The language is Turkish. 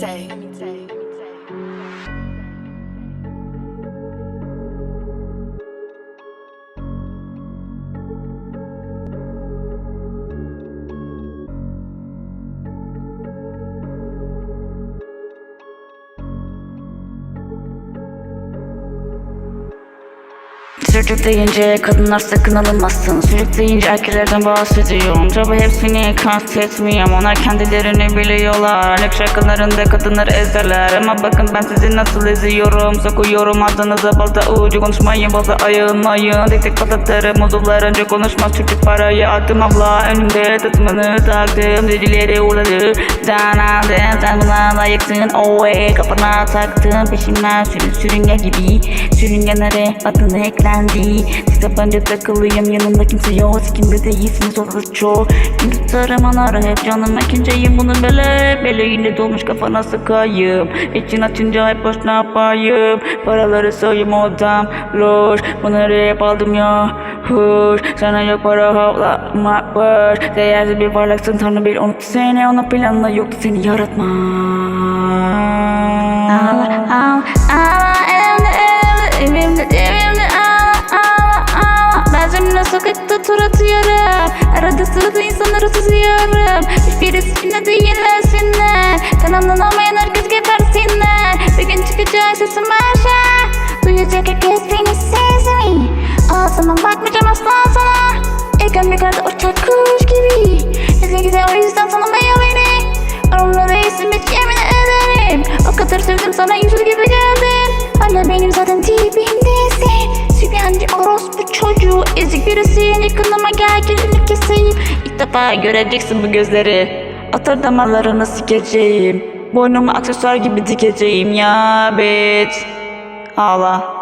say. I mean, say. Deyince kadınlar sakın alınmasın. Çocuk deyince erkeklerden bahsediyorum. Tabi hepsini kastetmiyorum Onlar kendilerini biliyorlar. Rap şarkılarında kadınları ezerler. Ama bakın ben sizi nasıl eziyorum. Sokuyorum adınıza balta ucu Konuşmayın balta ayılmayın Tek tek patlatırım uzuvlar önce konuşmaz Çocuk parayı attım abla. Önümde tatımını taktım. Dedileri uğradı. Sen aldın sen buna layıksın. Hey kafana taktım. Peşimden sürün sürüngen gibi. Sürüngenlere adını eklendi Tabanca takılıyım yanımda kimse yok. Sikimde değilsiniz orası çok. Kim tutarım anara hep canım ikinciyim Bunu böyle Beleğinde dolmuş kafana sıkayım. İçin açınca hep boş ne yapayım? Paraları soyayım odam Loş. Bunları hep aldım ya? Huş Sana yok para havlama var. Değersiz bir varlıksın tanrı bir unuttu seni Onun planla yoktu seni yaratma ağla ağla sokakta tur atıyorum. Arada sırada insanları tutuyorum Hiçbirisi içinde değilsinler Kanalından olmayan herkes gebersinler Bir gün çıkacak sesim aşağı Duyacak herkes beni sesimi Ağzıma bakmayacağım asla sana. Ekrem yukarıda uçak kuş Ezik birisin yakınıma gel gelini keseyim İlk defa göreceksin bu gözleri. Atır damarlarını sikeceğim. Boynuma aksesuar gibi dikeceğim ya bitch Ağla